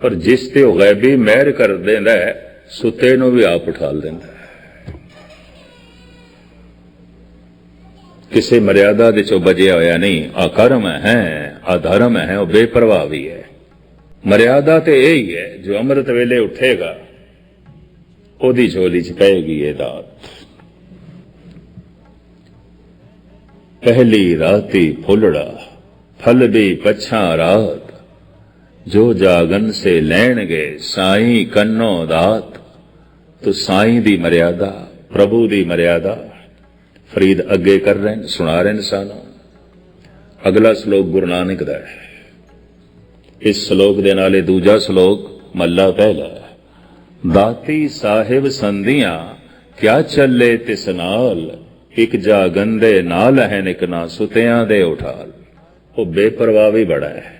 ਪਰ ਜਿਸ ਤੇ ਉਹ ਗੈਬੀ ਮਹਿਰ ਕਰ ਦਿੰਦਾ ਹੈ, ਸੁੱਤੇ ਨੂੰ ਵੀ ਆਪ ਉਠਾਲ ਦਿੰਦਾ ਹੈ। ਕਿਸੇ ਮਰਿਆਦਾ ਦੇ ਚੋਂ ਬਜਿਆ ਹੋਇਆ ਨਹੀਂ ਆ ਹੈ ਆ ਹੈ ਉਹ ਬੇਪਰਵਾਹ ਵੀ ਹੈ ਮਰਿਆਦਾ ਤੇ ਇਹ ਹੀ ਹੈ ਜੋ ਅੰਮ੍ਰਿਤ ਵੇਲੇ ਉੱਠੇਗਾ ਉਹਦੀ ਝੋਲੀ 'ਚ ਪਏਗੀ ਇਹ ਦਾਤ ਪਹਿਲੀ ਰਾਤੀ ਫੁੱਲੜਾ ਫਲ ਵੀ ਪਛਾ ਰਾਤ ਜੋ ਜਾਗਨ ਸੇ ਲੈਣਗੇ ਸਾਈਂ ਕੰਨੋ ਦਾਤ, ਤੋ ਸਾਈਂ ਦੀ ਮਰਿਆਦਾ, ਪ੍ਰਭੂ ਦੀ ਮਰਿਆਦਾ। ਫਰੀਦ ਅੱਗੇ ਕਰ ਰਹੇ ਨੇ ਸੁਣਾ ਰਹੇ ਨੇ ਸਾਨੂੰ। ਅਗਲਾ ਸ਼ਲੋਕ ਗੁਰੂ ਨਾਨਕ ਦਾ ਹੈ। ਇਸ ਸ਼ਲੋਕ ਦੇ ਨਾਲੇ ਦੂਜਾ ਸ਼ਲੋਕ ਮੱਲਾ ਪਹਿਲਾ ਦਾਤੀ ਸਾਹਿਬ ਸੰਧੀਆਂ, ਕਿਆ ਚੱਲੇ ਤਿਸ ਨਾਲ? ਇੱਕ ਜਾਗੰਦੇ ਨਾਲ ਹੈ ਨਿਕ ਨਾ ਸੁਤਿਆਂ ਦੇ ਉਠਾਲ। ਉਹ ਬੇਪਰਵਾਹ ਵੀ ਬੜਾ ਹੈ।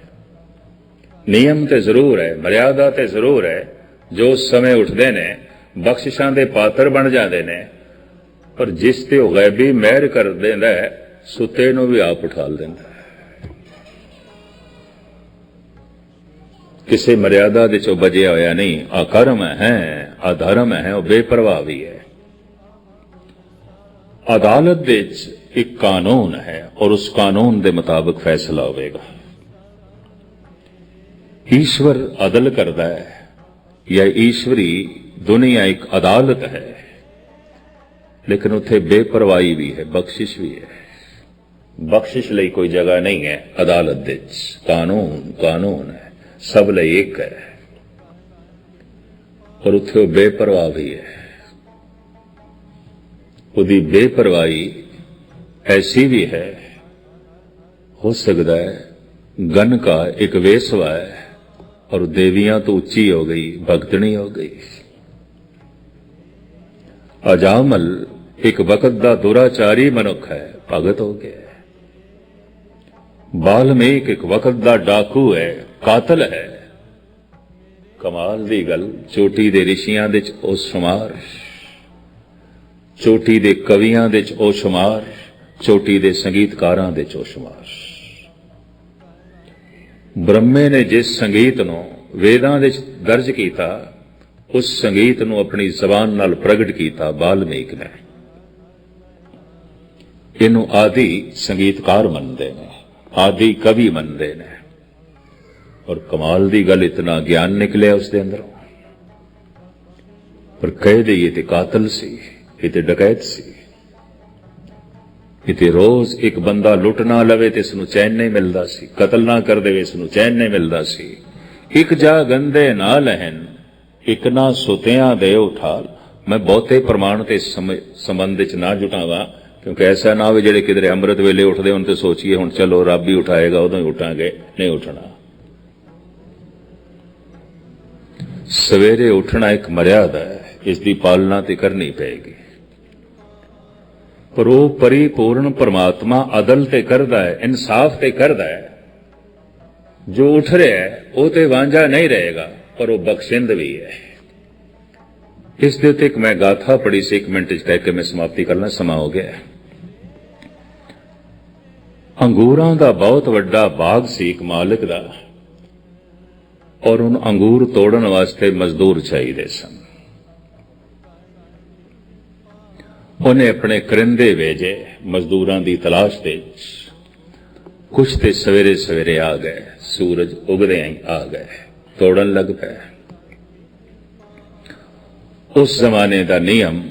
ਨਿਯਮ ਤੇ ਜ਼ਰੂਰ ਹੈ, ਮਰਿਆਦਾ ਤੇ ਜ਼ਰੂਰ ਹੈ, ਜੋ ਸਮੇਂ ਉੱਠਦੇ ਨੇ, ਬਖਸ਼ਿਸ਼ਾਂ ਦੇ ਪਾਤਰ ਬਣ ਜਾਂਦੇ ਨੇ, ਪਰ ਜਿਸ ਤੇ ਉਹ ਗੈਬੀ ਮਿਹਰ ਕਰ ਦਿੰਦਾ ਹੈ ਸੁੱਤੇ ਨੂੰ ਵੀ ਆਪ ਉਠਾਲ ਦਿੰਦਾ ਹੈ। ਕਿਸੇ ਮਰਿਆਦਾ ਦੇ ਚੋਂ ਬਜਿਆ ਹੋਇਆ ਨਹੀਂ ਆ ਹੈ ਆ ਹੈ, ਉਹ ਬੇਪਰਵਾਹ ਵੀ ਹੈ। ਅਦਾਲਤ ਦੇ ਵਿੱਚ ਇੱਕ ਕਾਨੂੰਨ ਹੈ, ਔਰ ਉਸ ਕਾਨੂੰਨ ਦੇ ਮੁਤਾਬਕ ਫੈਸਲਾ ਹੋਵੇਗਾ। ਈਸ਼ਵਰ ਅਦਲ ਕਰਦਾ ਹੈ ਜਾਂ ਈਸ਼ਵਰੀ ਦੁਨੀਆ ਇੱਕ ਅਦਾਲਤ ਹੈ। ਲੇਕਿਨ ਉੱਥੇ ਬੇਪਰਵਾਹੀ ਵੀ ਹੈ, ਬਖਸ਼ਿਸ਼ ਵੀ ਹੈ। ਬਖਸ਼ਿਸ਼ ਲਈ ਕੋਈ ਜਗ੍ਹਾ ਨਹੀਂ ਹੈ ਅਦਾਲਤ ਦੇ ਵਿੱਚ। ਕਾਨੂੰਨ ਕਾਨੂੰਨ ਹੈ, ਸਭ ਲਈ ਇੱਕ ਹੈ। ਪਰ ਉੱਥੇ ਉਹ ਬੇਪਰਵਾਹ ਵੀ ਹੈ। ਉਹਦੀ ਬੇਪਰਵਾਹੀ ਐਸੀ ਵੀ ਹੈ, ਹੋ ਸਕਦਾ ਹੈ ਗਨ ਕਾ ਇੱਕ ਵੇਸਵਾ ਹੈ। ਔਰ ਦੇਵੀਆਂ ਤੋਂ ਉੱਚੀ ਹੋ ਗਈ, ਭਗਤਣੀ ਹੋ ਗਈ। ਅਜਾਮਲ, ਇੱਕ ਵਕਤ ਦਾ ਦੁਰਾਚਾਰੀ ਮਨੁੱਖ ਹੈ, ਭਗਤ ਹੋ ਗਿਆ ਬਾਲਮੇਕ ਇੱਕ ਵਕਤ ਦਾ ਡਾਕੂ ਹੈ, ਕਾਤਲ ਹੈ। ਕਮਾਲ ਦੀ ਗੱਲ, ਚੋਟੀ ਦੇ ਰਿਸ਼ੀਆਂ ਦੇ ਚ ਉਹ ਸ਼ੁਮਾਰ। ਚੋਟੀ ਦੇ ਕਵੀਆਂ ਦੇ ਚ ਉਹ ਸ਼ੁਮਾਰ। ਚੋਟੀ ਦੇ ਸੰਗੀਤਕਾਰਾਂ ਦੇ ਚ ਉਹ ਸ਼ੁਮਾਰ। ਬ੍ਰਹਮੇ ਨੇ ਜਿਸ ਸੰਗੀਤ ਨੂੰ ਵੇਦਾਂ ਵਿੱਚ ਦਰਜ ਕੀਤਾ, ਉਸ ਸੰਗੀਤ ਨੂੰ ਆਪਣੀ ਜ਼ਬਾਨ ਨਾਲ ਪ੍ਰਗਟ ਕੀਤਾ ਬਾਲਮੀਕ ਨੇ। ਇਹਨੂੰ ਆਦੀ ਸੰਗੀਤਕਾਰ ਮੰਨਦੇ ਨੇ, ਆਦੀ ਕਵੀ ਮੰਨਦੇ ਨੇ। ਔਰ ਕਮਾਲ ਦੀ ਗੱਲ ਇਤਨਾ ਗਿਆਨ ਨਿਕਲਿਆ ਉਸ ਦੇ ਅੰਦਰੋਂ। ਪਰ ਕਹਿ ਦਈਏ ਤੇ ਕਾਤਲ ਸੀ, ਇਹ ਤੇ ਡਕੈਤ ਸੀ। ਕਿਤੇ ਰੋਜ਼ ਇੱਕ ਬੰਦਾ ਲੁੱਟ ਨਾ ਲਵੇ ਤੇ ਇਸ ਨੂੰ ਚੈਨ ਨਹੀਂ ਮਿਲਦਾ ਸੀ, ਕਤਲ ਨਾ ਕਰ ਦੇਵੇ, ਇਸ ਨੂੰ ਚੈਨ ਨਹੀਂ ਮਿਲਦਾ ਸੀ। ਇੱਕ ਜਾ ਗੰਦੇ ਨਾ ਲਹਿਨ ਇੱਕ ਨਾ ਸੁਤਿਆਂ ਦੇ ਉਠਾਲ। ਮੈਂ ਬਹੁਤੇ ਪ੍ਰਮਾਣ ਤੇ ਸੰਬੰਧ ਵਿੱਚ ਨਾ ਜੁਟਾਵਾਂ, ਕਿਉਂਕਿ ਐਸਾ ਨਾ ਹੋਵੇ ਜਿਹੜੇ ਕਿਧਰੇ ਅੰਮ੍ਰਿਤ ਵੇਲੇ ਉੱਠਦੇ ਹੁਣ ਤੇ ਸੋਚੀਏ, ਹੁਣ ਚਲੋ ਰੱਬ ਹੀ ਉਠਾਏਗਾ, ਉਦੋਂ ਹੀ ਉਠਾਂਗੇ, ਨਹੀਂ ਉੱਠਣਾ। ਸਵੇਰੇ ਉੱਠਣਾ ਇੱਕ ਮਰਿਆਦਾ ਹੈ, ਇਸ ਦੀ ਪਾਲਣਾ ਤੇ ਕਰਨੀ ਪਏਗੀ। ਪਰ ਉਹ ਪਰਿਪੂਰਨ ਪਰਮਾਤਮਾ ਅਦਲ ਤੇ ਕਰਦਾ ਹੈ, ਇਨਸਾਫ ਤੇ ਕਰਦਾ ਹੈ। ਜੋ ਉਠ ਰਿਹਾ ਹੈ, ਉਹ ਤੇ ਵਾਂਝਾ ਨਹੀਂ ਰਹੇਗਾ, ਪਰ ਉਹ ਬਖਸ਼ਿੰਦ ਵੀ ਹੈ। ਇਸ ਦੇ ਉੱਤੇ ਇੱਕ ਮੈਂ ਗਾਥਾ ਪੜੀ ਸੀ, ਇੱਕ ਮਿੰਟ ਚ ਕਹਿ ਕੇ ਮੈਂ ਸਮਾਪਤੀ ਕਰਨਾ, ਸਮਾਂ ਹੋ ਗਿਆ ਅੰਗੂਰਾਂ ਦਾ ਬਹੁਤ ਵੱਡਾ ਬਾਗ ਸੀ ਇੱਕ ਮਾਲਕ ਦਾ, ਔਰ ਉਹਨ ਅੰਗੂਰ ਤੋੜਨ ਵਾਸਤੇ ਮਜ਼ਦੂਰ ਚਾਹੀਦੇ ਸਨ। ਉਹਨੇ ਆਪਣੇ ਕਰਿੰਦੇ ਵੇਜੇ ਮਜ਼ਦੂਰਾਂ ਦੀ ਤਲਾਸ਼ ਦੇ ਕੁਛ ਤੇ ਸਵੇਰੇ ਸਵੇਰੇ ਆ ਗਏ, ਸੂਰਜ ਉਗਦੇ ਹੀ ਆ ਗਏ, ਤੋੜਨ ਲੱਗ ਪਏ। ਉਸ ਜ਼ਮਾਨੇ ਦਾ ਨਿਯਮ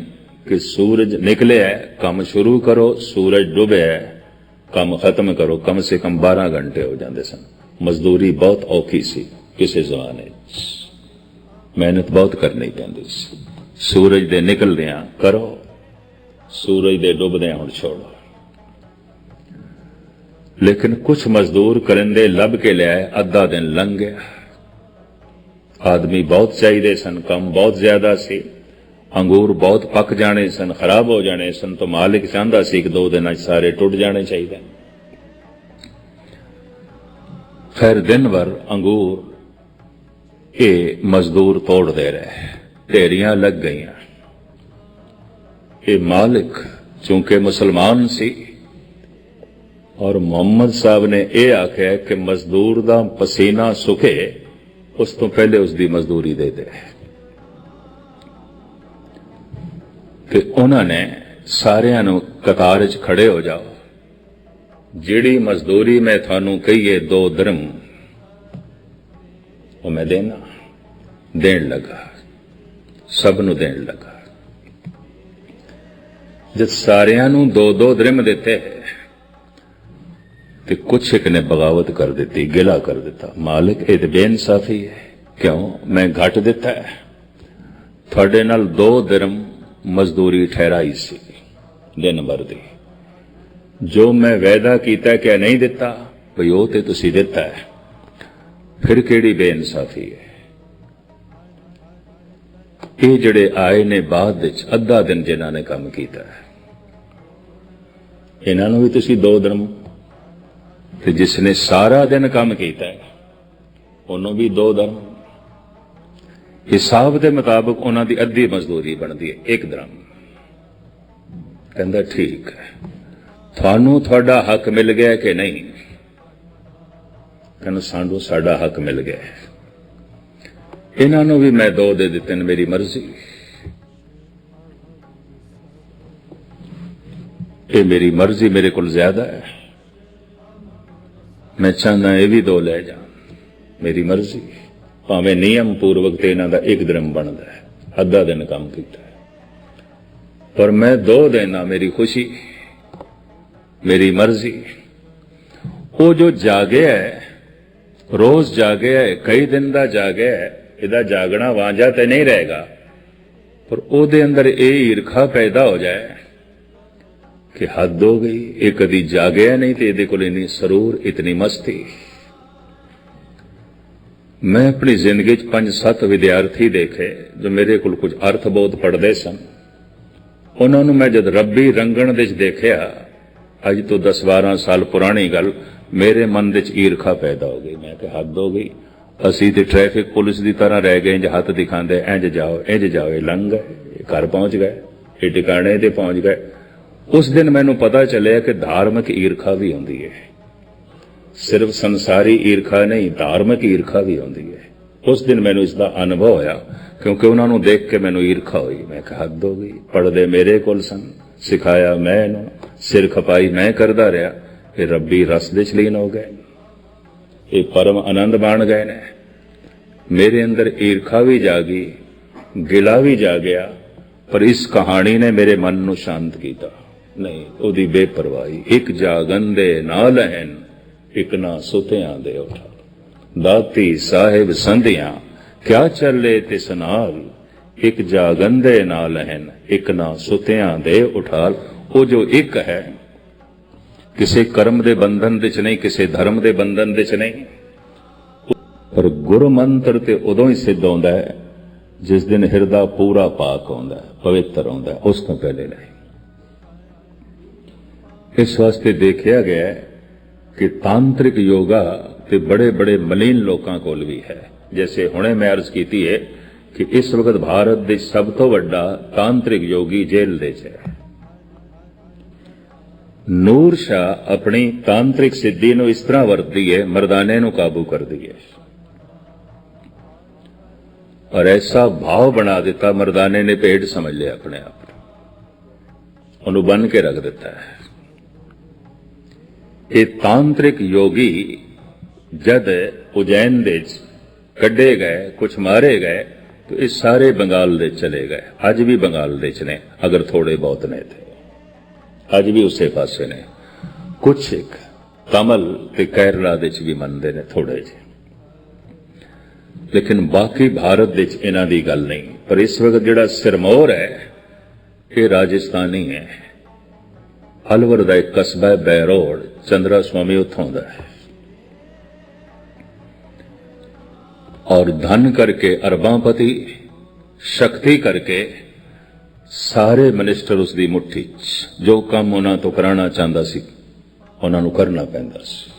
ਕਿ ਸੂਰਜ ਨਿਕਲਿਆ, ਕੰਮ ਸ਼ੁਰੂ ਕਰੋ, ਸੂਰਜ ਡੁੱਬਿਆ, ਕੰਮ ਖਤਮ ਕਰੋ, ਕਮ ਸੇ ਕਮ 12 ਘੰਟੇ ਹੋ ਜਾਂਦੇ ਸਨ। ਮਜ਼ਦੂਰੀ ਬਹੁਤ ਔਖੀ ਸੀ ਕਿਸੇ ਜ਼ਮਾਨੇ 'ਚ। ਮਿਹਨਤ ਬਹੁਤ ਕਰਨੀ ਪੈਂਦੀ ਸੀ। ਸੂਰਜ ਦੇ ਨਿਕਲਦਿਆਂ ਕਰੋ ਸੂਰਜ ਦੇ ਡੁੱਬਦਿਆਂ ਹੁਣ ਛੋੜ। ਲੇਕਿਨ ਕੁਝ ਮਜ਼ਦੂਰ ਕਰਿੰਦੇ ਲੱਭ ਕੇ ਲਿਆਏ, ਅੱਧਾ ਦਿਨ ਲੰਘ ਗਿਆ। ਆਦਮੀ ਬਹੁਤ ਚਾਹੀਦੇ ਸਨ, ਕੰਮ ਬਹੁਤ ਜ਼ਿਆਦਾ ਸੀ। ਅੰਗੂਰ ਬਹੁਤ ਪੱਕ ਜਾਣੇ ਸਨ, ਖਰਾਬ ਹੋ ਜਾਣੇ ਸਨ, ਤਾਂ ਮਾਲਿਕ ਚਾਹੁੰਦਾ ਸੀ ਕਿ ਦੋ ਦਿਨਾਂ 'ਚ ਸਾਰੇ ਟੁੱਟ ਜਾਣੇ ਚਾਹੀਦੇ। ਫਿਰ ਦਿਨ ਭਰ ਅੰਗੂਰ ਇਹ ਮਜ਼ਦੂਰ ਤੋੜਦੇ ਰਹੇ। ਢੇਰੀਆਂ ਲੱਗ ਗਈਆਂ। ਇਹ ਮਾਲਿਕ ਚੂੰਕਿ ਮੁਸਲਮਾਨ ਸੀ ਔਰ ਮੁਹੰਮਦ ਸਾਹਿਬ ਨੇ ਇਹ ਆਖਿਆ ਕਿ ਮਜ਼ਦੂਰ ਦਾ ਪਸੀਨਾ ਸੁਖੇ ਉਸ ਤੋਂ ਪਹਿਲੇ ਉਸ ਦੀ ਮਜ਼ਦੂਰੀ ਦੇ ਦੇ ਤੇ ਉਹਨਾਂ ਨੇ ਸਾਰਿਆਂ ਨੂੰ ਕਤਾਰ 'ਚ ਖੜੇ ਹੋ ਜਾਓ ਜਿਹੜੀ ਮਜ਼ਦੂਰੀ ਮੈਂ ਤੁਹਾਨੂੰ ਕਹੀਏ ਦੋ ਦਰਮ ਉਹ ਮੈਂ ਦੇਣਾ ਦੇਣ ਲੱਗਾ ਸਭ ਨੂੰ ਦੇਣ ਲੱਗਾ ਜਦ ਸਾਰਿਆਂ ਨੂੰ ਦੋ ਦੋ ਦ੍ਰਿਮ ਦਿੱਤੇ ਤੇ ਕੁਛ ਇੱਕ ਨੇ ਬਗਾਵਤ ਕਰ ਦਿੱਤੀ, ਗਿਲਾ ਕਰ ਦਿੱਤਾ। ਮਾਲਕ, ਇਹ ਤੇ ਬੇਇਨਸਾਫੀ ਹੈ। ਕਿਉਂ? ਮੈਂ ਘੱਟ ਦਿੱਤਾ ਹੈ। ਤੁਹਾਡੇ ਨਾਲ ਦੋ ਦਰਮ ਮਜ਼ਦੂਰੀ ਠਹਿਰਾਈ ਸੀ, ਦਿਨ ਭਰ ਦੀ। ਜੋ ਮੈਂ ਵਾਅਦਾ ਕੀਤਾ ਕਿ ਨਹੀਂ ਦਿੱਤਾ, ਭਈ ਉਹ ਤੇ ਤੁਸੀਂ ਦਿੱਤਾ ਹੈ। ਫਿਰ ਕਿਹੜੀ ਬੇਇਨਸਾਫੀ ਹੈ? ਇਹ ਜਿਹੜੇ ਆਏ ਨੇ ਬਾਅਦ ਵਿੱਚ, ਅੱਧਾ ਦਿਨ ਜਿਨ੍ਹਾਂ ਨੇ ਕੰਮ ਕੀਤਾ ਹੈ। ਇਹਨਾਂ ਨੂੰ ਵੀ ਤੁਸੀਂ ਦੋ ਧਰਮ ਤੇ ਜਿਸ ਨੇ ਸਾਰਾ ਦਿਨ ਕੰਮ ਕੀਤਾ ਹੈ, ਉਹਨੂੰ ਵੀ ਦੋ ਧਰਮ ਹਿਸਾਬ ਦੇ ਮੁਤਾਬਕ ਉਹਨਾਂ ਦੀ ਅੱਧੀ ਮਜ਼ਦੂਰੀ ਬਣਦੀ ਹੈ, ਇੱਕ ਧਰਮ ਕਹਿੰਦਾ ਠੀਕ ਹੈ। ਤੁਹਾਨੂੰ ਤੁਹਾਡਾ ਹੱਕ ਮਿਲ ਗਿਆ ਕਿ ਨਹੀਂ? ਕਹਿੰਦਾ ਸਾਨੂੰ ਸਾਡਾ ਹੱਕ ਮਿਲ ਗਿਆ ਇਹਨਾਂ ਨੂੰ ਵੀ ਮੈਂ ਦੋ ਦੇ ਦਿੱਤੇ ਨੇ, ਮੇਰੀ ਮਰਜ਼ੀ। ਇਹ ਮੇਰੀ ਮਰਜ਼ੀ, ਮੇਰੇ ਕੋਲ ਜ਼ਿਆਦਾ ਹੈ। ਮੈਂ ਚਾਹੁੰਦਾ ਇਹ ਵੀ ਦੋ ਲੈ ਜਾ ਮੇਰੀ ਮਰਜ਼ੀ। ਭਾਵੇਂ ਨਿਯਮ ਪੂਰਵਕ ਤੇ ਇਹਨਾਂ ਦਾ ਇੱਕ ਦਿਨ ਬਣਦਾ ਹੈ, ਅੱਧਾ ਦਿਨ ਕੰਮ ਕੀਤਾ ਪਰ ਮੈਂ ਦੋ ਦੇਣਾ ਮੇਰੀ ਖੁਸ਼ੀ, ਮੇਰੀ ਮਰਜ਼ੀ। ਉਹ ਜੋ ਜਾਗਿਆ ਹੈ, ਰੋਜ਼ ਜਾਗਿਆ ਹੈ, ਕਈ ਦਿਨ ਦਾ ਜਾਗਿਆ ਹੈ, ਇਹਦਾ ਜਾਗਣਾ ਵਾਂਝਾ ਤੇ ਨਹੀਂ ਰਹੇਗਾ। ਪਰ ਉਹਦੇ ਅੰਦਰ ਇਹ ਈਰਖਾ ਪੈਦਾ ਹੋ ਜਾਏ। ਕਿ ਹੱਦ ਹੋ ਗਈ। ਇਹ ਕਦੀ ਜਾਗਿਆ ਨਹੀਂ ਤੇ ਇਹਦੇ ਕੋਲ ਇੰਨੀ ਸਰੂਰ, ਇਤਨੀ ਮਸਤੀ। ਮੈਂ ਆਪਣੀ ਜ਼ਿੰਦਗੀ 'ਚ ਪੰਜ ਸੱਤ ਵਿਦਿਆਰਥੀ ਦੇਖੇ, ਜੋ ਮੇਰੇ ਕੋਲ ਕੁਝ ਅਰਥ ਬਹੁਤ ਪੜ੍ਹਦੇ ਸਨ। ਉਹਨਾਂ ਨੂੰ ਮੈਂ ਜਦ ਰੱਬੀ ਰੰਗਣ ਦੇ 'ਚ ਦੇਖਿਆ, ਅੱਜ ਤੋਂ 10 12 ਸਾਲ ਪੁਰਾਣੀ ਗੱਲ, ਮੇਰੇ ਮਨ ਦੇ 'ਚ ਈਰਖਾ ਪੈਦਾ ਹੋ ਗਈ। ਮੈਂ ਕਿ ਹੱਦ ਹੋ ਗਈ। ਅਸੀਂ ਤੇ ਟ੍ਰੈਫਿਕ ਪੁਲਿਸ ਦੀ ਤਰ੍ਹਾਂ ਰਹਿ ਗਏ ਜੇ ਹੱਥ ਦਿਖਾਉਂਦੇ, ਇੰਜ ਜਾਓ ਇੰਜ ਜਾਓ, ਇਹ ਲੰਘ ਗਏ, ਇਹ ਘਰ ਪਹੁੰਚ ਗਏ, ਇਹ ਟਿਕਾਣੇ ਤੇ ਪਹੁੰਚ ਗਏ। ਉਸ ਦਿਨ ਮੈਨੂੰ ਪਤਾ ਚੱਲਿਆ ਕਿ ਧਾਰਮਿਕ ਈਰਖਾ ਵੀ ਹੁੰਦੀ ਹੈ। ਸਿਰਫ ਸੰਸਾਰੀ ਈਰਖਾ ਨਹੀਂ, ਧਾਰਮਿਕ ਈਰਖਾ ਵੀ ਹੁੰਦੀ ਹੈ। ਉਸ ਦਿਨ ਮੈਨੂੰ ਇਸ ਦਾ ਅਨੁਭਵ ਹੋਇਆ, ਕਿਉਂਕਿ ਉਹਨਾਂ ਨੂੰ ਦੇਖ ਕੇ ਮੈਨੂੰ ਈਰਖਾ ਹੋਈ। ਮੈਂ ਕਿਹਾ, ਹੱਦ ਹੋ ਗਈ। ਪੜਦੇ ਮੇਰੇ ਕੋਲ ਸਨ। ਸਿਖਾਇਆ ਮੈਂ ਇਹਨੂੰ। ਸਿਰ ਖਪਾਈ ਮੈਂ ਕਰਦਾ ਰਿਹਾ। ਇਹ ਰੱਬੀ ਰਸ ਦੇ ਚਲੀਨ ਹੋ ਗਏ। ਇਹ ਪਰਮ ਆਨੰਦ ਬਣ ਗਏ ਨੇ। ਮੇਰੇ ਅੰਦਰ ਈਰਖਾ ਵੀ ਜਾਗੀ ਗਿਲਾ ਵੀ ਜਾਗਿਆ ਪਰ ਇਸ ਕਹਾਣੀ ਨੇ ਮੇਰੇ ਮਨ ਨੂੰ ਸ਼ਾਂਤ ਕੀਤਾ। ਨਹੀਂ, ਉਹਦੀ ਬੇਪਰਵਾਹੀ। ਇੱਕ ਜਾਗਨ ਦੇ ਨਾਲ ਹਨ ਇੱਕ ਨਾ ਸੁਤਿਆਂ ਦੇ ਉਠਾ। ਦਾਤੀ ਸਾਹਿਬ ਸੰਧਿਆਂ, ਕਿਆ ਚੱਲੇ ਤਿਸ ਨਾਲ? ਇੱਕ ਜਾਗਨ ਦੇ ਨਾਲ ਹਨ ਇੱਕ ਨਾ ਸੁਤਿਆਂ ਦੇ ਉਠਾਲ। ਉਹ ਜੋ ਇੱਕ ਹੈ, ਕਿਸੇ ਕਰਮ ਦੇ ਬੰਧਨ ਵਿੱਚ ਨਹੀਂ, ਕਿਸੇ ਧਰਮ ਦੇ ਬੰਧਨ ਵਿੱਚ ਨਹੀਂ। ਪਰ ਗੁਰੂ ਮੰਤਰ ਤੇ ਉਦੋਂ ਹੀ ਸਿੱਧ ਹੁੰਦਾ ਹੈ, ਜਿਸ ਦਿਨ ਹਿਰਦਾ ਪੂਰਾ ਪਾਕ ਹੁੰਦਾ ਹੈ, ਪਵਿੱਤਰ ਹੁੰਦਾ ਹੈ, ਉਸ ਤੋਂ ਪਹਿਲੇ ਨਹੀਂ। ਇਸ ਵਾਸਤੇ ਦੇਖਿਆ ਗਿਆ ਕਿ ਤਾਂਤਰਿਕ ਯੋਗਾ ਤੇ ਬੜੇ ਬੜੇ ਮਲੀਨ ਲੋਕਾਂ ਕੋਲ ਵੀ ਹੈ। ਜੈਸੇ ਹੁਣੇ ਮੈਂ ਅਰਜ਼ ਕੀਤੀ ਹੈ ਕਿ ਇਸ ਵਕਤ ਭਾਰਤ ਦੇ ਸਭ ਤੋਂ ਵੱਡਾ ਤਾਂਤਰਿਕ ਯੋਗੀ ਜੇਲ੍ਹ ਦੇ 'ਚ ਹੈ। ਨੂਰ ਸ਼ਾ ਆਪਣੀ ਤਾਂਤਰਿਕ ਸਿੱਧੀ ਨੂੰ ਇਸ ਤਰ੍ਹਾਂ ਵਰਤਦੀ ਹੈ, ਮਰਦਾਨੇ ਨੂੰ ਕਾਬੂ ਕਰਦੀ ਹੈ। ਔਰ ਐਸਾ ਭਾਵ ਬਣਾ ਦਿੱਤਾ ਮਰਦਾਨੇ ਨੇ ਭੇਡ ਸਮਝ ਲਿਆ ਆਪਣੇ ਆਪ ਨੂੰ। ਉਹਨੂੰ ਬੰਨ ਕੇ ਰੱਖ ਦਿੱਤਾ ਹੈ। ਇਹ ਤਾਂਤਰਿਕ ਯੋਗੀ ਜਦ ਉਜੈਨ ਦੇ ਚ ਕੱਢੇ ਗਏ ਕੁਝ ਮਾਰੇ ਗਏ, ਤਾਂ ਇਹ ਸਾਰੇ ਬੰਗਾਲ ਦੇ ਚਲੇ ਗਏ। ਅੱਜ ਵੀ ਬੰਗਾਲ ਦੇ ਚ ਨੇ, ਅਗਰ ਥੋੜੇ ਬਹੁਤ ਨੇ ਤੇ। ਅੱਜ ਵੀ ਉਸੇ ਪਾਸੇ ਨੇ। ਕੁਝ ਇੱਕ ਤਮਲ ਤੇ ਕੇਰਲਾ ਦੇ ਚ ਵੀ ਮੰਨਦੇ ਨੇ ਥੋੜੇ ਜਿਹੇ। ਲੇਕਿਨ ਬਾਕੀ ਭਾਰਤ ਦੇ ਚ ਇਹਨਾਂ ਦੀ ਗੱਲ ਨਹੀਂ। ਪਰ ਇਸ ਵਕਤ ਜਿਹੜਾ ਸਿਰਮੌਰ ਹੈ, ਇਹ ਰਾਜਸਥਾਨੀ ਹੈ। ਹਲਵਰ ਦਾ ਇੱਕ ਕਸਬਾ ਹੈ ਬੈਰੋਡ ਚੰਦਰਾ ਸਵਾਮੀ ਉੱਥੋਂ ਦਾ ਹੈ। ਔਰ ਧਨ ਕਰਕੇ ਅਰਬਾਂਪਤੀ ਸ਼ਕਤੀ ਕਰਕੇ ਸਾਰੇ ਮਿਨਿਸਟਰ ਉਸ ਦੀ ਮੁੱਠੀ 'ਚ, ਜੋ ਕੰਮ ਉਹਨਾਂ ਤੋਂ ਕਰਾਉਣਾ ਚਾਹੁੰਦਾ ਸੀ, ਉਹਨਾਂ ਨੂੰ ਕਰਨਾ ਪੈਂਦਾ ਸੀ।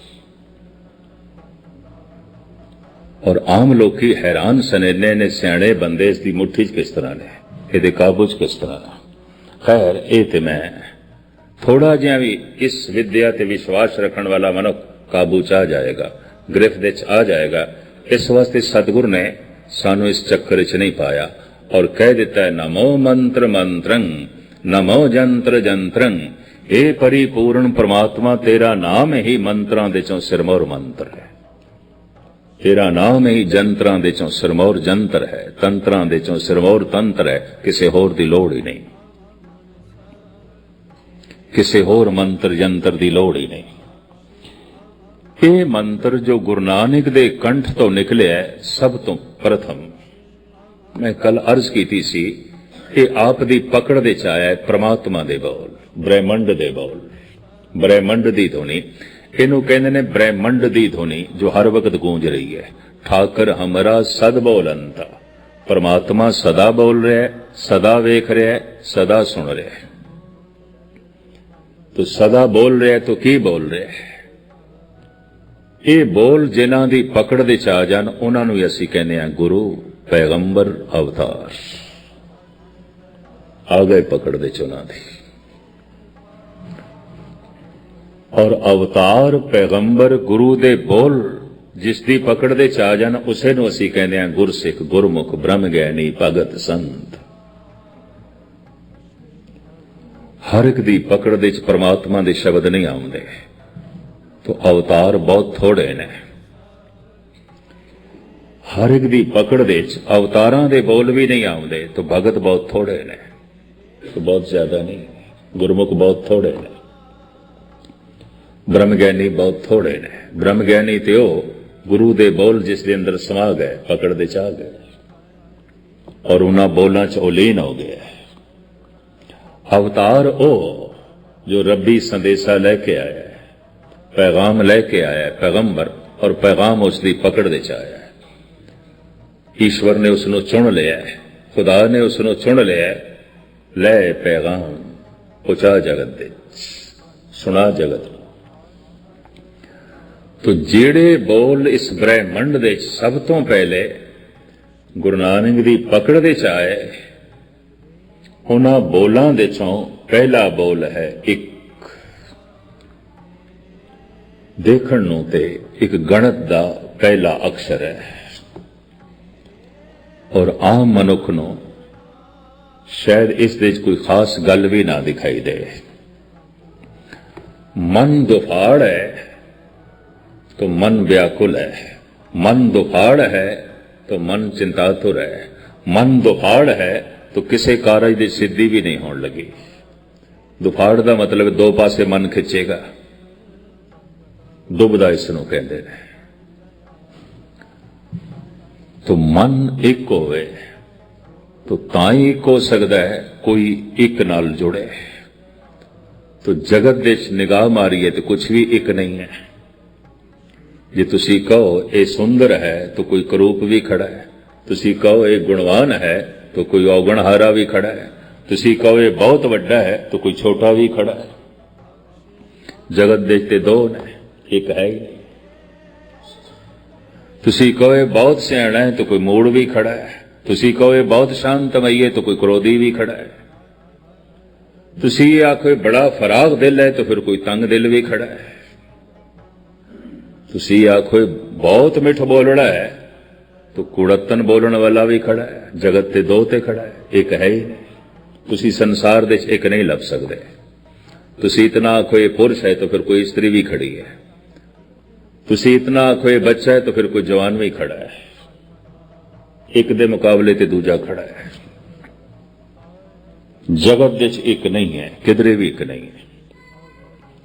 ਔਰ ਆਮ ਲੋਕੀ ਹੈਰਾਨ ਸਨੇਨੇ ਨੇ ਸਿਆਣੇ ਬੰਦੇ ਇਸ ਦੀ ਮੁੱਠੀ 'ਚ ਕਿਸ ਤਰ੍ਹਾਂ ਨੇ, ਇਹਦੇ ਕਾਬੂ 'ਚ ਕਿਸ ਤਰ੍ਹਾਂ ਖੈਰ, ਇਹ ਤੇ ਮੈਂ ਥੋੜਾ ਜਿਹਾ ਵੀ ਇਸ ਵਿਦਿਆ ਤੇ ਵਿਸ਼ਵਾਸ ਰੱਖਣ ਵਾਲਾ ਮਨੁੱਖ ਕਾਬੂ ਚ ਆ ਜਾਏਗਾ ਗ੍ਰਿਫ਼ਤ ਦੇ ਆ ਜਾਏਗਾ। ਇਸ ਵਾਸਤੇ ਸਤਿਗੁਰ ਨੇ ਸਾਨੂੰ ਇਸ ਚੱਕਰ ਵਿੱਚ ਨਹੀਂ ਪਾਇਆ ਔਰ ਕਹਿ ਦਿੱਤਾ ਹੈ, ਨਮੋ ਮੰਤਰ ਮੰਤਰੰ, ਨਮੋ ਜੰਤਰ ਜੰਤਰੰ, ਇਹ ਪਰਿਪੂਰਨ ਪ੍ਰਮਾਤਮਾ ਤੇਰਾ ਨਾਮ ਹੀ ਮੰਤਰਾਂ ਦੇ ਚੋਂ ਸਿਰਮੌਰ ਮੰਤਰ ਹੈ। ਤੇਰਾ ਨਾਮ ਹੀ ਜੰਤਰਾਂ ਦੇ ਚੋਂ ਸਿਰਮੌਰ ਜੰਤਰ ਹੈ, ਤੰਤਰਾਂ ਦੇ ਚੋਂ ਸਿਰਮੌਰ ਤੰਤਰ ਹੈ, ਕਿਸੇ ਹੋਰ ਦੀ ਲੋੜ ਹੀ ਨਹੀਂ। ਕਿਸੇ ਹੋਰ ਮੰਤਰ ਜੰਤਰ ਦੀ ਲੋੜ ਹੀ ਨਹੀਂ। ਇਹ ਮੰਤਰ ਜੋ ਗੁਰੂ ਨਾਨਕ ਦੇ ਕੰਠ ਤੋਂ ਨਿਕਲਿਆ ਸਭ ਤੋਂ ਪ੍ਰਥਮ। ਮੈਂ ਕੱਲ ਅਰਜ਼ ਕੀਤੀ ਸੀ ਇਹ ਆਪ ਦੀ ਪਕੜ ਦੇ ਚ ਆਇਆ ਹੈ ਪ੍ਰਮਾਤਮਾ ਦੇ ਬੋਲ, ਬ੍ਰਹਿਮੰਡ ਦੇ ਬੋਲ। ਬ੍ਰਹਿਮੰਡ ਦੀ ਧੁਨੀ, ਇਹਨੂੰ ਕਹਿੰਦੇ ਨੇ ਬ੍ਰਹਿਮੰਡ ਦੀ ਧੁਨੀ, ਜੋ ਹਰ ਵਕਤ ਗੂੰਜ ਰਹੀ ਹੈ। ਠਾਕਰ ਹਮਰਾ ਸਦ ਬੋਲੰਤਾ। ਪਰਮਾਤਮਾ ਸਦਾ ਬੋਲ ਰਿਹਾ ਹੈ, ਸਦਾ ਵੇਖ ਰਿਹਾ ਹੈ, ਸਦਾ ਸੁਣ ਰਿਹਾ ਹੈ। ਤੋ ਸਦਾ ਬੋਲ ਰਿਹਾ ਹੈ ਤੋ ਕੀ ਬੋਲ ਰਿਹਾ? ਇਹ ਬੋਲ ਜਿਨ੍ਹਾਂ ਦੀ ਪਕੜ ਦੇ ਚ ਆ ਜਾਣ, ਉਹਨਾਂ ਨੂੰ ਅਸੀਂ ਕਹਿੰਦੇ ਆ ਗੁਰੂ ਪੈਗੰਬਰ ਅਵਤਾਰ। ਆ ਗਏ ਪਕੜ ਦੇ ਚ ਉਹਨਾਂ ਦੀ। ਔਰ ਅਵਤਾਰ ਪੈਗੰਬਰ ਗੁਰੂ ਦੇ ਬੋਲ ਜਿਸ ਦੀ ਪਕੜ ਦੇ ਚ ਆ ਜਾਣ, ਉਸੇ ਨੂੰ ਅਸੀਂ ਕਹਿੰਦੇ ਆ ਗੁਰਸਿੱਖ, ਗੁਰਮੁਖ ਬ੍ਰਹਮ ਗਿਆਨੀ ਭਗਤ ਸੰਤ। ਹਰ ਇੱਕ ਦੀ ਪਕੜ ਦੇ ਵਿੱਚ ਪ੍ਰਮਾਤਮਾ ਦੇ ਸ਼ਬਦ ਨਹੀਂ ਆਉਂਦੇ। ਤੋ ਅਵਤਾਰ ਬਹੁਤ ਥੋੜੇ ਨੇ। ਹਰ ਇੱਕ ਦੀ ਪਕੜ ਦੇ ਵਿੱਚ ਅਵਤਾਰਾਂ ਦੇ ਬੋਲ ਵੀ ਨਹੀਂ ਆਉਂਦੇ, ਤੋ ਭਗਤ ਬਹੁਤ ਥੋੜੇ ਨੇ। ਤੋ ਬਹੁਤ ਜ਼ਿਆਦਾ ਨਹੀਂ, ਗੁਰਮੁਖ ਬਹੁਤ ਥੋੜੇ ਨੇ। ਬ੍ਰਹਮ ਗਿਆਨੀ ਬਹੁਤ ਥੋੜੇ ਨੇ। ਬ੍ਰਹਮ ਗਿਆਨੀ ਤੇ ਉਹ ਗੁਰੂ ਦੇ ਬੋਲ ਜਿਸ ਦੇ ਅੰਦਰ ਸਮਾ ਗਏ, ਪਕੜ ਦੇ ਚ ਆ ਗਏ। ਔਰ ਉਹਨਾਂ ਬੋਲਾਂ ਚ ਉਲੀਨ ਹੋ ਗਏ। ਅਵਤਾਰ ਉਹ ਜੋ ਰੱਬੀ ਸੰਦੇਸ਼ਾ ਲੈ ਕੇ ਆਇਆ ਹੈ, ਪੈਗਾਮ ਲੈ ਕੇ ਆਇਆ ਹੈ, ਪੈਗੰਬਰ, ਔਰ ਪੈਗਾਮ ਉਸ ਦੀ ਪਕੜ ਦੇ ਚ ਆਇਆ ਹੈ। ਈਸ਼ਵਰ ਨੇ ਉਸ ਨੂੰ ਚੁਣ ਲਿਆ ਹੈ, ਖੁਦਾ ਨੇ ਉਸ ਨੂੰ ਚੁਣ ਲਿਆ ਹੈ। ਲੈ ਪੈਗਾਮ, ਪਹੁੰਚਾ ਜਗਤ ਦੇ ਸੁਣਾ ਜਗਤ ਨੂੰ। ਤੋ ਜਿਹੜੇ ਬੋਲ ਇਸ ਬ੍ਰਹਿਮੰਡ ਦੇ ਸਭ ਤੋਂ ਪਹਿਲੇ ਗੁਰੂ ਨਾਨਕ ਦੀ ਪਕੜ ਦੇ ਚ ਆਏ ਉਹਨਾਂ ਬੋਲਾਂ ਦੇ ਚੋਂ ਪਹਿਲਾ ਬੋਲ ਹੈ ਇੱਕ ਦੇਖਣ ਨੂੰ ਤੇ ਇੱਕ ਗਣਤ ਦਾ ਪਹਿਲਾ ਅਕਸ਼ਰ ਹੈ ਔਰ ਆਮ ਮਨੁੱਖ ਨੂੰ ਸ਼ਾਇਦ ਇਸ ਦੇ ਵਿੱਚ ਕੋਈ ਖਾਸ ਗੱਲ ਵੀ ਨਾ ਦਿਖਾਈ ਦੇ ਮਨ ਦੁਫਾੜ ਹੈ तो मन व्याकुल है मन दुफाड़ है तो मन चिंतातुर है मन दुफाड़ है तो ਕਿਸੇ ਕਾਰਜ ਦੀ ਸਿੱਧੀ ਵੀ ਨਹੀਂ ਹੋਣ ਲੱਗੀ। ਦੁਫਾੜ ਦਾ ਮਤਲਬ ਦੋ ਪਾਸੇ ਮਨ ਖਿੱਚੇਗਾ। ਦੁਬਦਾ ਇਸ ਨੂੰ ਕਹਿੰਦੇ ਨੇ। ਤੋ ਮਨ ਇੱਕ ਹੋਵੇ, ਤੋ ਤਾਂ ਹੀ ਇੱਕ ਹੋ ਸਕਦਾ ਹੈ, ਕੋਈ ਇੱਕ ਨਾਲ ਜੁੜੇ। ਤੋ ਜਗਤ ਦੇ ਨਿਗਾਹ ਮਾਰੀਏ ਤੇ ਕੁਝ ਵੀ ਇੱਕ ਨਹੀਂ ਹੈ। ਜੇ ਤੁਸੀਂ ਕਹੋ, ਇਹ ਸੁੰਦਰ ਹੈ, ਤਾਂ ਕੋਈ ਕਰੂਪ ਵੀ ਖੜਾ ਹੈ। ਤੁਸੀਂ ਕਹੋ, ਇਹ ਗੁਣਵਾਨ ਹੈ ਤਾਂ ਕੋਈ ਔਗਣਹਾਰਾ ਵੀ ਖੜਾ ਹੈ ਤੁਸੀਂ ਕਹੋ ਬਹੁਤ ਵੱਡਾ ਹੈ ਤਾਂ ਕੋਈ ਛੋਟਾ ਵੀ ਖੜਾ ਹੈ ਜਗਤ ਦੇ ਦੋ ਨੇ ਇੱਕ ਹੈ ਹੀ ਨਹੀਂ ਤੁਸੀਂ ਕਹੋ ਬਹੁਤ ਸਿਆਣਾ ਹੈ ਤਾਂ ਕੋਈ ਮੂੜ ਵੀ ਖੜਾ ਹੈ ਤੁਸੀਂ ਕਹੋ ਇਹ ਬਹੁਤ ਸ਼ਾਂਤਮਈ ਹੈ ਤਾਂ ਕੋਈ ਕ੍ਰੋਧੀ ਵੀ ਖੜਾ ਹੈ ਤੁਸੀਂ ਇਹ ਆਖੋ ਬੜਾ ਫਰਾਗ ਦਿਲ ਹੈ ਤਾਂ ਫਿਰ ਕੋਈ ਤੰਗ ਦਿਲ ਵੀ ਖੜਾ ਹੈ ਤੁਸੀਂ ਆਖੋ ਬਹੁਤ ਮਿੱਠ ਬੋਲਣਾ ਹੈ ਤਾਂ ਕੁੜਤਨ ਬੋਲਣ ਵਾਲਾ ਵੀ ਖੜਾ ਹੈ, ਜਗਤ ਤੇ ਦੋ ਤੇ ਖੜਾ ਹੈ, ਇੱਕ ਹੈ ਹੀ ਤੁਸੀਂ ਸੰਸਾਰ ਦੇ ਵਿੱਚ ਇੱਕ ਨਹੀਂ ਲੱਭ ਸਕਦੇ। ਤੁਸੀਂ ਇਤਨਾ ਆਖੋ ਇਹ ਪੁਰਸ਼ ਹੈ ਤਾਂ ਫਿਰ ਕੋਈ ਇਸਤਰੀ ਵੀ ਖੜੀ ਹੈ। ਤੁਸੀਂ ਇਤਨਾ ਆਖੋ ਇਹ ਬੱਚਾ ਹੈ ਤਾਂ ਫਿਰ ਕੋਈ ਜਵਾਨ ਵੀ ਖੜਾ ਹੈ। ਇੱਕ ਦੇ ਮੁਕਾਬਲੇ ਤੇ ਦੂਜਾ ਖੜਾ ਹੈ। ਜਗਤ ਵਿੱਚ ਇੱਕ ਨਹੀਂ ਹੈ, ਕਿਧਰੇ ਵੀ ਇੱਕ ਨਹੀਂ ਹੈ।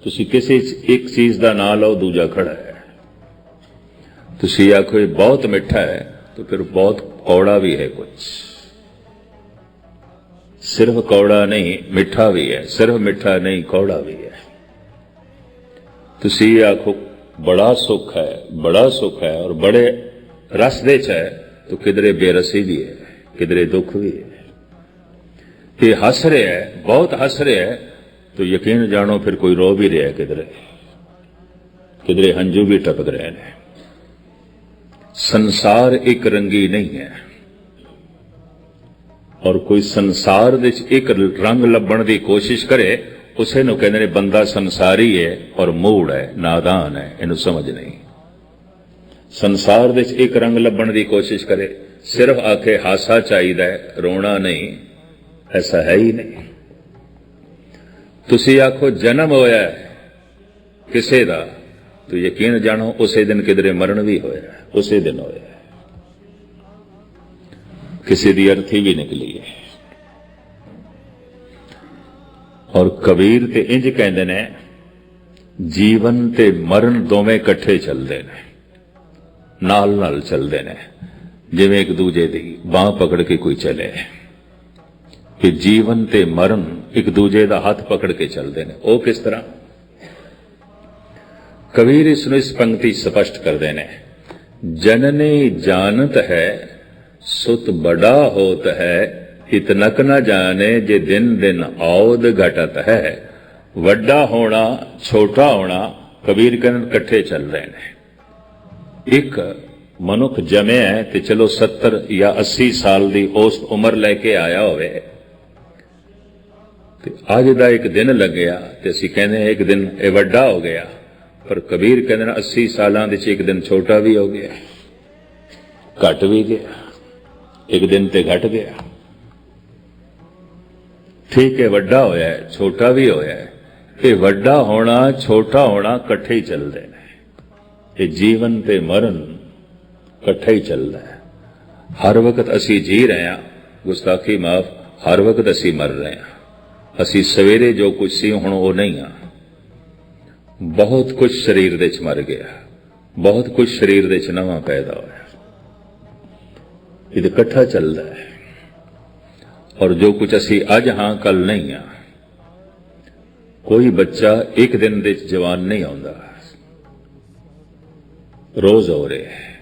ਤੁਸੀਂ ਕਿਸੇ ਇੱਕ ਚੀਜ਼ ਦਾ ਨਾਂ ਲਓ, ਦੂਜਾ ਖੜਾ ਹੈ। ਤੁਸੀਂ ਆਖੋ ਇਹ ਬਹੁਤ ਮਿੱਠਾ ਹੈ। ਤਾਂ ਫਿਰ ਬਹੁਤ ਕੌੜਾ ਵੀ ਹੈ ਕੁਝ ਸਿਰਫ ਕੌੜਾ ਨਹੀਂ ਮਿੱਠਾ ਵੀ ਹੈ ਸਿਰਫ ਮਿੱਠਾ ਨਹੀਂ ਕੌੜਾ ਵੀ ਹੈ ਤੁਸੀਂ ਆਖੋ ਬੜਾ ਸੁੱਖ ਹੈ ਬੜਾ ਸੁੱਖ ਹੈ ਔਰ ਬੜੇ ਰਸ ਦੇ ਚ ਹੈ ਤਾਂ ਕਿਧਰੇ ਬੇਰਸੀ ਵੀ ਹੈ ਕਿਧਰੇ ਦੁੱਖ ਵੀ ਹੈ ਇਹ ਹੱਸ ਰਿਹਾ ਹੈ ਬਹੁਤ ਹੱਸ ਰਿਹਾ ਹੈ ਤਾਂ ਯਕੀਨ ਜਾਣੋ ਫਿਰ ਕੋਈ ਰੋ ਵੀ ਰਿਹਾ ਕਿਧਰੇ ਕਿਧਰੇ ਹੰਝੂ ਵੀ ਟਪਕ ਰਹੇ ਨੇ ਸੰਸਾਰ ਇੱਕ ਰੰਗੀ ਨਹੀਂ ਹੈ। ਔਰ ਕੋਈ ਸੰਸਾਰ ਵਿੱਚ ਇੱਕ ਰੰਗ ਲੱਭਣ ਦੀ ਕੋਸ਼ਿਸ਼ ਕਰੇ ਉਸੇ ਨੂੰ ਕਹਿੰਦੇ ਨੇ, ਬੰਦਾ ਸੰਸਾਰੀ ਹੈ ਔਰ ਮੂੜ ਹੈ, ਨਾਦਾਨ ਹੈ, ਇਹਨੂੰ ਸਮਝ ਨਹੀਂ। ਸੰਸਾਰ ਵਿੱਚ ਇੱਕ ਰੰਗ ਲੱਭਣ ਦੀ ਕੋਸ਼ਿਸ਼ ਕਰੇ, ਸਿਰਫ ਆਖੇ, ਹਾਸਾ ਚਾਹੀਦਾ ਹੈ, ਰੋਣਾ ਨਹੀਂ, ਐਸਾ ਹੈ ਹੀ ਨਹੀਂ। ਤੁਸੀਂ ਆਖੋ, ਜਨਮ ਹੋਇਆ ਕਿਸੇ ਦਾ ਤੋ ਯਕੀਨ ਜਾਣੋ, ਉਸੇ ਦਿਨ ਕਿਧਰੇ ਮਰਨ ਵੀ ਹੋਇਆ ਉਸੇ ਦਿਨ ਹੋਇਆ ਕਿਸੇ ਦੀ ਅਰਥੀ ਵੀ ਨਿਕਲੀ ਹੈ। ਔਰ ਕਬੀਰ ਤੇ ਇੰਜ ਕਹਿੰਦੇ ਨੇ, ਜੀਵਨ ਤੇ ਮਰਨ ਦੋਵੇਂ ਇਕੱਠੇ ਚੱਲਦੇ ਨੇ ਨਾਲ ਨਾਲ ਚੱਲਦੇ ਨੇ। ਜਿਵੇਂ ਇੱਕ ਦੂਜੇ ਦੀ ਬਾਹ ਪਕੜ ਕੇ ਕੋਈ ਚੱਲੇ। ਕਿ ਜੀਵਨ ਤੇ ਮਰਨ ਇੱਕ ਦੂਜੇ ਦਾ ਹੱਥ ਪਕੜ ਕੇ ਚੱਲਦੇ ਨੇ। ਉਹ ਕਿਸ ਤਰ੍ਹਾਂ? ਕਬੀਰ ਇਸ ਨੂੰ ਇਸ ਪੰਕਤੀ ਸਪਸ਼ਟ ਕਰਦੇ ਨੇ। ਜਨਨੀ ਜਾਣਤ ਹੈ, ਸੁਤ ਬੜਾ ਹੋਤ ਹੈ ਇਤਨਕ ਨਾ ਜਾਣੇ ਜੇ ਦਿਨ ਦਿਨ ਆਉਦ ਘਟਤ ਹੈ। ਵੱਡਾ ਹੋਣਾ, ਛੋਟਾ ਹੋਣਾ, ਕਬੀਰ ਕਹਿੰਦੇ ਇਕੱਠੇ ਚੱਲ ਰਹੇ ਨੇ। ਇੱਕ ਮਨੁੱਖ ਜਮਿਆ ਹੈ ਤੇ ਚਲੋ 70 ਜਾਂ 80 ਸਾਲ ਦੀ ਉਸ ਉਮਰ ਲੈ ਕੇ ਆਇਆ ਹੋਵੇ। ਤੇ ਅੱਜ ਦਾ ਇੱਕ ਦਿਨ ਲੱਗਿਆ ਤੇ ਅਸੀਂ ਕਹਿੰਦੇ ਹਾਂ ਇੱਕ ਦਿਨ ਇਹ ਵੱਡਾ ਹੋ ਗਿਆ। ਪਰ ਕਬੀਰ ਕਹਿੰਦੇ ਨੇ 80 ਸਾਲਾਂ ਦੇ ਚ ਇੱਕ ਦਿਨ ਛੋਟਾ ਵੀ ਹੋ ਗਿਆ। ਘਟ ਵੀ ਗਿਆ। ਇੱਕ ਦਿਨ ਤੇ ਘਟ ਗਿਆ। ਠੀਕ ਹੈ, ਵੱਡਾ ਹੋਇਆ ਹੈ, ਛੋਟਾ ਵੀ ਹੋਇਆ ਹੈ। ਇਹ ਵੱਡਾ ਹੋਣਾ, ਛੋਟਾ ਹੋਣਾ ਇਕੱਠੇ ਹੀ ਚੱਲਦੇ ਨੇ। ਇਹ ਜੀਵਨ ਤੇ ਮਰਨ ਇਕੱਠਾ ਹੀ ਚੱਲਦਾ ਹੈ। ਹਰ ਵਕਤ ਅਸੀਂ ਜੀ ਰਹੇ ਹਾਂ। ਗੁਸਤਾਖੀ ਮਾਫ, ਹਰ ਵਕਤ ਅਸੀਂ ਮਰ ਰਹੇ ਹਾਂ। ਅਸੀਂ ਸਵੇਰੇ ਜੋ ਕੁਝ ਸੀ, ਹੁਣ ਉਹ ਨਹੀਂ ਆ ਬਹੁਤ ਕੁਝ ਸਰੀਰ ਦੇ ਚ ਮਰ ਗਿਆ। ਬਹੁਤ ਕੁਝ ਸਰੀਰ ਦੇ ਚ ਨਵਾਂ ਪੈਦਾ ਹੋਇਆ। ਇਹ ਇਕੱਠਾ ਚੱਲਦਾ ਹੈ। ਔਰ ਜੋ ਕੁਝ ਅਸੀਂ ਅੱਜ ਹਾਂ ਕੱਲ ਨਹੀਂ ਆ ਕੋਈ ਬੱਚਾ ਇੱਕ ਦਿਨ ਦੇ ਚ ਜਵਾਨ ਨਹੀਂ ਆਉਂਦਾ। ਰੋਜ਼ ਹੋ ਰਿਹਾ ਹੈ।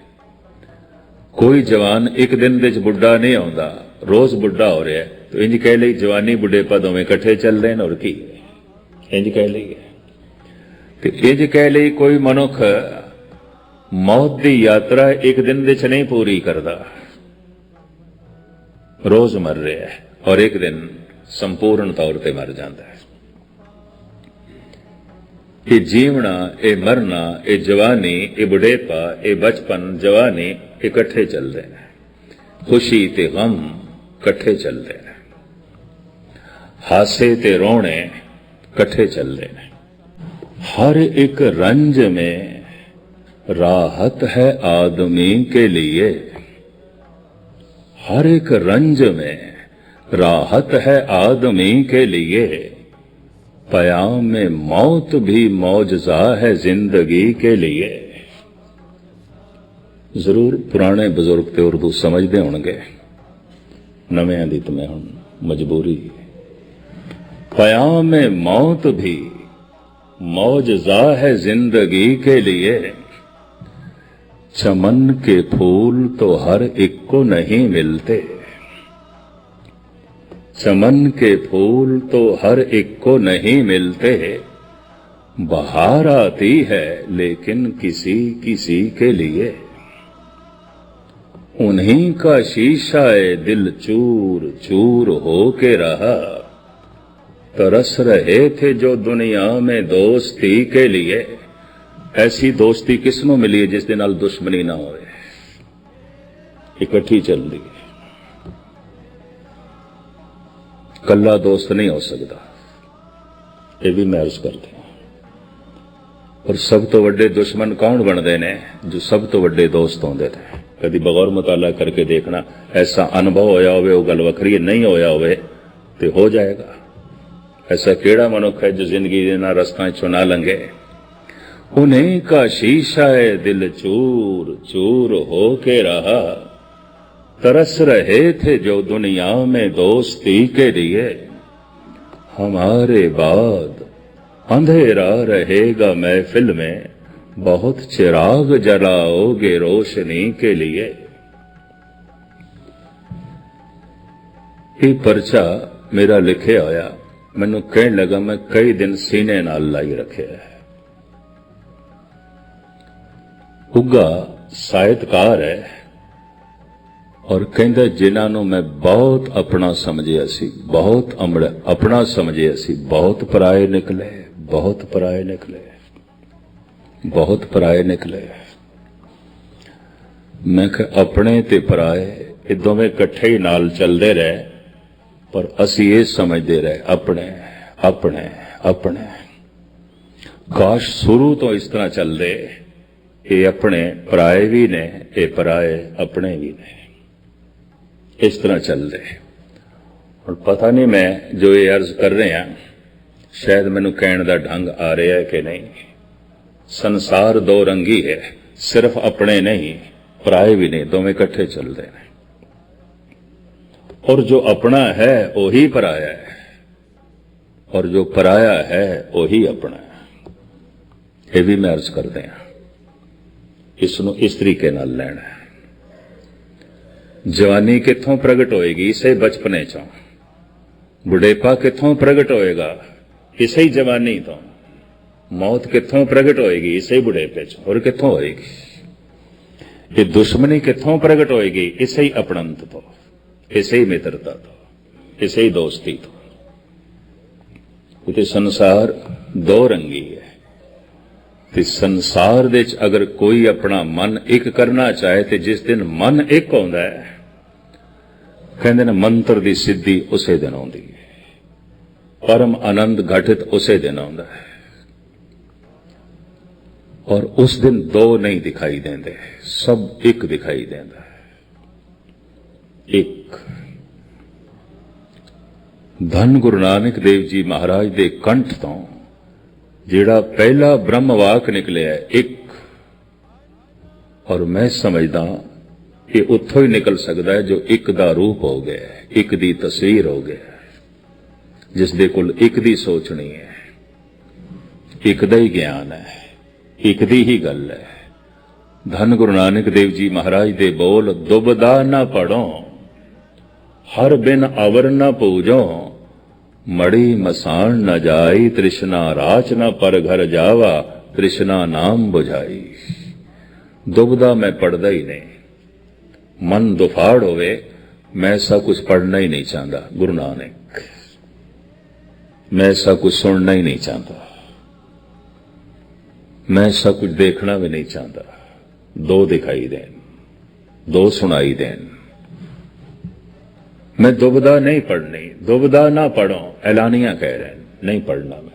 ਕੋਈ ਜਵਾਨ ਇੱਕ ਦਿਨ ਦੇ ਵਿੱਚ ਬੁੱਢਾ ਨਹੀਂ ਆਉਂਦਾ। ਰੋਜ਼ ਬੁੱਢਾ ਹੋ ਰਿਹਾ ਤੋ ਇੰਜ ਕਹਿ ਲਈ, ਜਵਾਨੀ ਬੁੱਢੇਪਾ ਦੋਵੇਂ ਇਕੱਠੇ ਚੱਲਦੇ ਨੇ ਔਰ ਕੀ ਇੰਜ ਕਹਿ ਲਈ ਤੇ ਇੰਜ ਕਹਿ ਲਈ ਕੋਈ ਮਨੁੱਖ ਮੌਤ ਦੀ ਯਾਤਰਾ ਇੱਕ ਦਿਨ ਦੇ ਚ ਨਹੀਂ ਪੂਰੀ ਕਰਦਾ। ਰੋਜ਼ ਮਰ ਰਿਹਾ ਹੈ ਔਰ ਇੱਕ ਦਿਨ ਸੰਪੂਰਨ ਤੌਰ ਤੇ ਮਰ ਜਾਂਦਾ ਹੈ। ਇਹ ਜੀਵਣਾ, ਇਹ ਮਰਨਾ, ਇਹ ਜਵਾਨੀ, ਇਹ ਬੁਢੇਪਾ, ਇਹ ਬਚਪਨ, ਜਵਾਨੀ ਇਕੱਠੇ ਚੱਲਦੇ ਨੇ। ਖੁਸ਼ੀ ਤੇ ਗਮ ਇਕੱਠੇ ਚੱਲਦੇ ਨੇ। ਹਾਸੇ ਤੇ ਰੋਣੇ ਇਕੱਠੇ ਚੱਲਦੇ ਨੇ। हर एक रंज में राहत है आदमी के लिए हर एक रंज में राहत है आदमी के लिए पयाम में मौत भी मौजजा है जिंदगी के लिए ਜ਼ਰੂਰ ਪੁਰਾਣੇ ਬਜ਼ੁਰਗ ਤੇ ਉਰਦੂ ਸਮਝਦੇ ਹੋਣਗੇ ਨਵਿਆਂ ਦੀ ਤਾਂ ਮੈਂ ਹੁਣ ਮਜਬੂਰੀ ਪਯਾਮ में मौत भी मौजजा है ज़िंदगी के लिए। चमन के फूल तो हर एक को नहीं मिलते। चमन के फूल तो हर एक को नहीं मिलते। बहार आती है लेकिन किसी किसी के लिए। उन्हीं का शीशा दिल चूर चूर हो के रहा। तरस रहे थे जो दुनिया में दोस्ती के लिए ਐਸੀ ਦੋਸਤੀ ਕਿਸ ਨੂੰ ਮਿਲੀ ਹੈ ਜਿਸ ਦੇ ਨਾਲ ਦੁਸ਼ਮਣੀ ਨਾ ਹੋਵੇ ਇਕੱਠੀ ਚੱਲਦੀ ਹੈ ਕੱਲਾ ਦੋਸਤ ਨਹੀਂ ਹੋ ਸਕਦਾ ਇਹ ਵੀ ਮੈਂ ਅਰਜ਼ ਕਰਦਾ ਪਰ ਸਭ ਤੋਂ ਵੱਡੇ ਦੁਸ਼ਮਣ ਕੌਣ ਬਣਦੇ ਨੇ ਜੋ ਸਭ ਤੋਂ ਵੱਡੇ ਦੋਸਤ ਹੁੰਦੇ ਨੇ ਕਦੀ ਬਗੌਰ ਮਤਾਲਾ ਕਰਕੇ ਦੇਖਣਾ ਐਸਾ ਅਨੁਭਵ ਹੋਇਆ ਹੋਵੇ ਉਹ ਗੱਲ ਵੱਖਰੀ ਹੈ ਨਹੀਂ ਹੋਇਆ ਹੋਵੇ ਤੇ ਹੋ ਜਾਏਗਾ ऐसा केड़ा मनुख है जो ज़िंदगी ना रस्ता चो ना लंघे। उन्हें का शीशा है दिल चूर चूर हो के रहा। तरस रहे थे जो दुनिया में दोस्ती के लिए। हमारे बाद अंधेरा रहेगा महफिल में, बहुत चिराग जलाओगे रोशनी के लिए। ये पर्चा मेरा लिखे आया। ਮੈਨੂੰ ਕਹਿਣ ਲੱਗਾ, ਮੈਂ ਕਈ ਦਿਨ ਸੀਨੇ ਨਾਲ ਲਾਈ ਰੱਖਿਆ ਹੈ। ਉੱਗਾ ਸਾਹਿਤਕਾਰ ਹੈ ਔਰ ਕਹਿੰਦਾ, ਜਿਨ੍ਹਾਂ ਨੂੰ ਮੈਂ ਬਹੁਤ ਆਪਣਾ ਸਮਝਿਆ ਸੀ, ਬਹੁਤ ਅਮੜ ਆਪਣਾ ਸਮਝਿਆ ਸੀ, ਬਹੁਤ ਪਰਾਏ ਨਿਕਲੇ, ਬਹੁਤ ਪਰਾਏ ਨਿਕਲੇ, ਬਹੁਤ ਪਰਾਏ ਨਿਕਲੇ। ਮੈਂ ਕਿਹਾ, ਆਪਣੇ ਤੇ ਪਰਾਏ, ਇਹ ਦੋਵੇਂ ਇਕੱਠੇ ਹੀ ਨਾਲ ਚੱਲਦੇ ਰਹੇ। ਪਰ ਅਸੀਂ ਇਹ ਸਮਝਦੇ ਰਹੇ, ਆਪਣੇ ਆਪਣੇ ਆਪਣੇ। ਕਾਸ਼ ਸ਼ੁਰੂ ਤੋਂ ਇਸ ਤਰ੍ਹਾਂ ਚੱਲਦੇ, ਇਹ ਆਪਣੇ ਪਰਾਏ ਵੀ ਨੇ, ਇਹ ਪਰਾਏ ਆਪਣੇ ਵੀ ਨੇ। ਇਸ ਤਰ੍ਹਾਂ ਚੱਲਦੇ। ਹੁਣ ਪਤਾ ਨਹੀਂ ਮੈਂ ਜੋ ਇਹ ਅਰਜ਼ ਕਰ ਰਿਹਾ, ਸ਼ਾਇਦ ਮੈਨੂੰ ਕਹਿਣ ਦਾ ਢੰਗ ਆ ਰਿਹਾ ਹੈ ਕਿ ਨਹੀਂ। ਸੰਸਾਰ ਦੋ ਰੰਗੀ ਹੈ, ਸਿਰਫ ਆਪਣੇ ਨਹੀਂ, ਪਰਾਏ ਵੀ ਨੇ, ਦੋਵੇਂ ਇਕੱਠੇ ਚੱਲਦੇ ਨੇ। ਔਰ ਜੋ ਆਪਣਾ ਹੈ, ਉਹੀ ਪਰਾਇਆ ਹੈ। ਔਰ ਜੋ ਪਰਾਇਆ ਹੈ, ਉਹੀ ਆਪਣਾ ਹੈ। ਇਹ ਵੀ ਮੈਂ ਅਰਜ਼ ਕਰਦੇ ਹਾਂ। ਇਸ ਨੂੰ ਇਸ ਤਰੀਕੇ ਨਾਲ ਲੈਣਾ ਹੈ। ਜਵਾਨੀ ਕਿੱਥੋਂ ਪ੍ਰਗਟ ਹੋਏਗੀ, ਇਸੇ ਬਚਪਨੇ ਚੋਂ। ਬੁਢੇਪਾ ਕਿੱਥੋਂ ਪ੍ਰਗਟ ਹੋਏਗਾ, ਇਸੇ ਹੀ ਜਵਾਨੀ ਤੋਂ। ਮੌਤ ਕਿੱਥੋਂ ਪ੍ਰਗਟ ਹੋਏਗੀ, ਇਸੇ ਬੁਢੇਪੇ ਚ। ਹੋਰ ਕਿੱਥੋਂ ਹੋਏਗੀ? ਇਹ ਦੁਸ਼ਮਣੀ ਕਿੱਥੋਂ ਪ੍ਰਗਟ ਹੋਏਗੀ, ਇਸੇ ਹੀ ਅਪਣੰਤ ਤੋਂ। ਇਸੇ ਹੀ ਮਿੱਤਰਤਾ ਤੋਂ, ਇਸੇ ਹੀ ਦੋਸਤੀ ਤੋਂ। ਇਹ ਸੰਸਾਰ ਦੋ ਰੰਗੀ ਹੈ। ਤੇ ਸੰਸਾਰ ਦੇ ਵਿੱਚ ਅਗਰ ਕੋਈ ਆਪਣਾ ਮਨ ਇੱਕ ਕਰਨਾ ਚਾਹੇ ਤੇ ਜਿਸ ਦਿਨ ਮਨ ਇੱਕ ਹੁੰਦਾ ਹੈ, ਕਹਿੰਦੇ ਨੇ ਮੰਤਰ ਦੀ ਸਿੱਧੀ ਉਸੇ ਦਿਨ ਆਉਂਦੀ ਹੈ। ਪਰਮ ਆਨੰਦ ਘਟਿਤ ਉਸੇ ਦਿਨ ਆਉਂਦਾ ਹੈ। ਔਰ ਉਸ ਦਿਨ ਦੋ ਨਹੀਂ ਦਿਖਾਈ ਦਿੰਦੇ, ਸਭ ਇੱਕ ਦਿਖਾਈ ਦਿੰਦਾ ਇੱਕ ਧੰਨ ਗੁਰੂ ਨਾਨਕ ਦੇਵ ਜੀ ਮਹਾਰਾਜ ਦੇ ਕੰਠ ਤੋਂ ਜਿਹੜਾ ਪਹਿਲਾ ਬ੍ਰਹਮ ਵਾਕ ਨਿਕਲਿਆ ਇੱਕ। ਔਰ ਮੈਂ ਸਮਝਦਾ ਕਿ ਉੱਥੋਂ ਹੀ ਨਿਕਲ ਸਕਦਾ ਹੈ ਜੋ ਇੱਕ ਦਾ ਰੂਪ ਹੋ ਗਿਆ ਇੱਕ ਦੀ ਤਸਵੀਰ ਹੋ ਗਿਆ ਹੈ, ਜਿਸ ਦੇ ਕੋਲ ਇੱਕ ਦੀ ਸੋਚਣੀ ਹੈ। ਇੱਕ ਦਾ ਹੀ ਗਿਆਨ ਹੈ ਇੱਕ ਦੀ ਹੀ ਗੱਲ ਹੈ। ਧੰਨ ਗੁਰੂ ਨਾਨਕ ਦੇਵ ਜੀ ਮਹਾਰਾਜ ਦੇ ਬੋਲ ਦੁਬਦਾ ਨਾ ਪੜੋ ਹਰ ਬਿਨ ਅਵਰ ਨਾ ਪੂਜੋ। ਮੜੀ ਮਸਾਨ ਨ ਜਾਈ, ਤ੍ਰਿਸ਼ਨਾ ਰਾਚ ਨ ਪਰ ਘਰ ਜਾਵਾ, ਤ੍ਰਿਸ਼ਨਾ ਨਾਮ 부ਝਾਈ ਦੁਬਦਾ ਮੈਂ ਪੜਦਾ ਹੀ ਨਹੀਂ। ਮਨ ਦੁਫਾੜ ਹੋਵੇ, ਮੈਂ ਸਭ ਕੁਝ ਪੜਨਾ ਹੀ ਨਹੀਂ ਚਾਹੁੰਦਾ, ਗੁਰੂ ਨਾਨਕ। ਮੈਂ ਸਭ ਕੁਝ ਸੁਣਨਾ ਹੀ ਨਹੀਂ ਚਾਹੁੰਦਾ। ਮੈਂ ਸਭ ਕੁਝ ਦੇਖਣਾ ਵੀ ਨਹੀਂ ਚਾਹੁੰਦਾ। ਦੋ ਦਿਖਾਈ ਦੇਣ, ਦੋ ਸੁਣਾਈ ਦੇਣ। ਮੈਂ ਦੁਬਦਾ ਨਹੀਂ ਪੜਨੀ ਦੁਬਦਾ ਨਾ ਪੜੋ ਐਲਾਨੀਆਂ ਕਹਿ ਰਹੇ ਨੇ, ਨਹੀਂ ਪੜਨਾ ਮੈਂ।